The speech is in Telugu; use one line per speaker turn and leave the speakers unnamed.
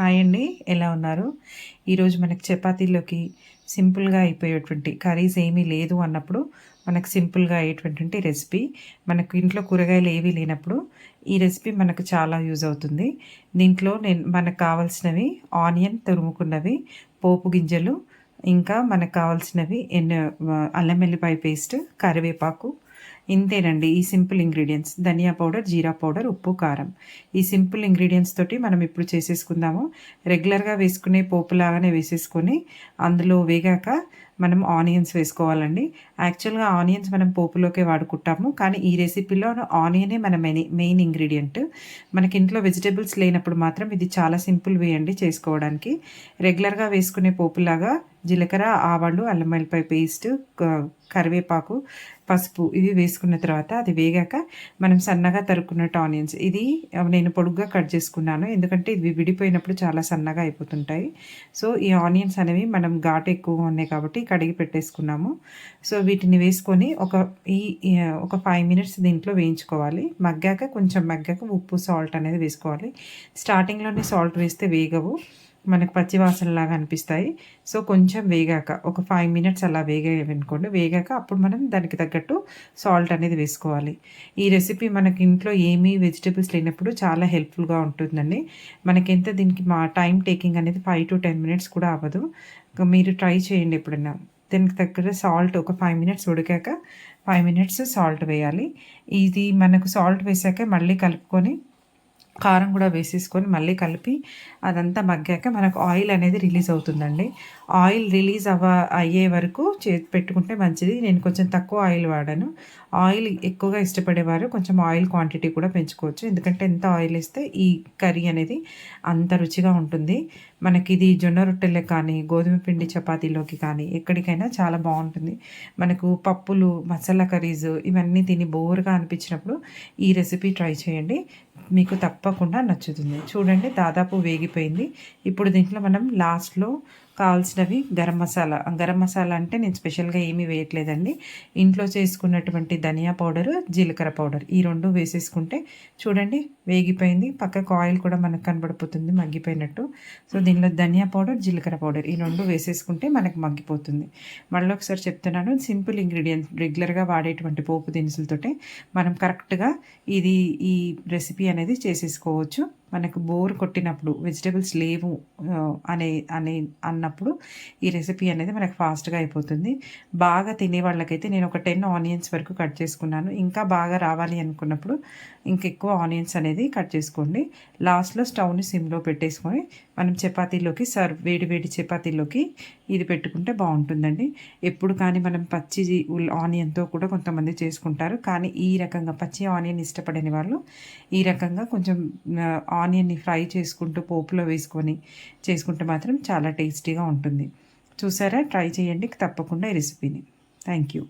హాయ్ అండి ఎలా ఉన్నారు? ఈరోజు మనకి చపాతీలోకి సింపుల్గా అయిపోయేటువంటి కర్రీస్ ఏమీ లేదు అన్నప్పుడు మనకు సింపుల్గా అయ్యేటువంటి రెసిపీ. మనకు ఇంట్లో కూరగాయలు ఏవీ లేనప్పుడు ఈ రెసిపీ మనకు చాలా యూజ్ అవుతుంది. దీంట్లో నేను మనకు కావాల్సినవి ఆనియన్ తురుముకున్నవి పోపు గింజలు ఇంకా మనకు కావాల్సినవి ఎన్న అల్లం వెల్లిపాయ పేస్ట్ కరివేపాకు ఇంతేనండి. ఈ సింపుల్ ఇంగ్రీడియంట్స్. ధనియా పౌడర్ జీరా పౌడర్ ఉప్పు కారం. ఈ సింపుల్ ఇంగ్రీడియంట్స్ తోటి మనం ఇప్పుడు చేసేసుకుందాము. రెగ్యులర్గా వేసుకునే పోపు లాగానే వేసేసుకొని అందులో వేగాక మనం ఆనియన్స్ వేసుకోవాలండి. యాక్చువల్గా ఆనియన్స్ మనం పోపులోకే వాడుకుంటాము. కానీ ఈ రెసిపీలో ఆనియనే మన మెయిన్ మెయిన్ ఇంగ్రీడియంట్. మనకి ఇంట్లో వెజిటేబుల్స్ లేనప్పుడు మాత్రం ఇది చాలా సింపుల్ వే అండి చేసుకోవడానికి. రెగ్యులర్గా వేసుకునే పోపులాగా జీలకర్ర ఆవాళ్ళు అల్లం వెల్లిపాయ పేస్ట్ కరివేపాకు పసుపు ఇవి వేసుకున్న తర్వాత అది వేగాక మనం సన్నగా తరుక్కున్నట్టు ఆనియన్స్. ఇది నేను పొడుగ్గా కట్ చేసుకున్నాను. ఎందుకంటే ఇవి విడిపోయినప్పుడు చాలా సన్నగా అయిపోతుంటాయి. సో ఈ ఆనియన్స్ అనేవి మనం ఘాటు ఎక్కువగా ఉన్నాయి కాబట్టి కడిగి పెట్టేసుకున్నాము. సో వీటిని వేసుకొని ఒక ఈ ఒక ఫైవ్ మినిట్స్ దీంట్లో వేయించుకోవాలి. మగ్గాక కొంచెం మగ్గాక ఉప్పు సాల్ట్ అనేది వేసుకోవాలి. స్టార్టింగ్లోనే సాల్ట్ వేస్తే వేగవు. మనకు పచ్చివాసనలాగా అనిపిస్తాయి. సో కొంచెం వేగాక ఒక ఫైవ్ మినిట్స్ అలా వేగాయనుకోండి. వేగాక అప్పుడు మనం దానికి తగ్గట్టు సాల్ట్ అనేది వేసుకోవాలి. ఈ రెసిపీ మనకి ఇంట్లో ఏమీ వెజిటేబుల్స్ లేనప్పుడు చాలా హెల్ప్ఫుల్గా ఉంటుందండి. మనకి ఎంత దీనికి మా టైం టేకింగ్ అనేది ఫైవ్ టు టెన్ మినిట్స్ కూడా అవ్వదు. మీరు ట్రై చేయండి ఎప్పుడైనా. దీనికి దగ్గర సాల్ట్ ఒక ఫైవ్ మినిట్స్ ఉడికాక ఫైవ్ మినిట్స్ సాల్ట్ వేయాలి. ఇది మనకు సాల్ట్ వేసాక మళ్ళీ కలుపుకొని కారం కూడా వేసేసుకొని మళ్ళీ కలిపి అదంతా మగ్గాక మనకు ఆయిల్ అనేది రిలీజ్ అవుతుందండి. ఆయిల్ రిలీజ్ అవ్వ అయ్యే వరకు చే పెట్టుకుంటే మంచిది. నేను కొంచెం తక్కువ ఆయిల్ వాడాను. ఆయిల్ ఎక్కువగా ఇష్టపడేవారు కొంచెం ఆయిల్ క్వాంటిటీ కూడా పెంచుకోవచ్చు. ఎందుకంటే ఎంత ఆయిల్ ఇస్తే ఈ కర్రీ అనేది అంత రుచిగా ఉంటుంది. మనకి ఇది జొన్న రొట్టెలకు కానీ గోధుమ పిండి చపాతీలోకి కానీ ఎక్కడికైనా చాలా బాగుంటుంది. మనకు పప్పులు మసాలా కర్రీస్ ఇవన్నీ తిని బోర్గా అనిపించినప్పుడు ఈ రెసిపీ ట్రై చేయండి. మీకు తప్ప తప్పకుండా నచ్చుతుంది. చూడండి దాదాపు వేగిపోయింది. ఇప్పుడు దీంట్లో మనం లాస్ట్లో కావాల్సినవి గరం మసాలా. గరం మసాలా అంటే నేను స్పెషల్గా ఏమీ వేయట్లేదండి. ఇంట్లో చేసుకున్నటువంటి ధనియా పౌడర్ జీలకర్ర పౌడర్ ఈ రెండు వేసేసుకుంటే చూడండి వేగిపోయింది. పక్కకు ఆయిల్ కూడా మనకు కనబడిపోతుంది మగ్గిపోయినట్టు. సో దీనిలో ధనియా పౌడర్ జీలకర్ర పౌడర్ ఈ రెండు వేసేసుకుంటే మనకు మగ్గిపోతుంది. మళ్ళీ ఒకసారి చెప్తున్నాను సింపుల్ ఇంగ్రీడియంట్స్ రెగ్యులర్గా వాడేటువంటి పోపు దినుసులతోటే మనం కరెక్ట్గా ఇది ఈ రెసిపీ అనేది చేసేసుకోవచ్చు. మనకు బోర్ కొట్టినప్పుడు వెజిటేబుల్స్ లేవు అనే అనే అన్నప్పుడు ఈ రెసిపీ అనేది మనకు ఫాస్ట్గా అయిపోతుంది. బాగా తినే వాళ్ళకైతే నేను ఒక టెన్ ఆనియన్స్ వరకు కట్ చేసుకున్నాను. ఇంకా బాగా రావాలి అనుకున్నప్పుడు ఇంకెక్కువ ఆనియన్స్ అనేది కట్ చేసుకోండి. లాస్ట్లో స్టవ్ని సిమ్లో పెట్టేసుకొని మనం చపాతీలోకి సర్వ్ వేడి వేడి చపాతీలోకి ఇది పెట్టుకుంటే బాగుంటుందండి. ఎప్పుడు కానీ మనం పచ్చి ఆనియన్తో కూడా కొంతమంది చేసుకుంటారు. కానీ ఈ రకంగా పచ్చి ఆనియన్ ఇష్టపడని వాళ్ళు ఈ రకంగా కొంచెం ఆనియన్ని ఫ్రై చేసుకుంటూ పోపులో వేసుకొని చేసుకుంటే మాత్రం చాలా టేస్టీగా ఉంటుంది. చూసారా? ట్రై చేయండి. తప్పకుండా ఈ రెసిపీని. Thank you.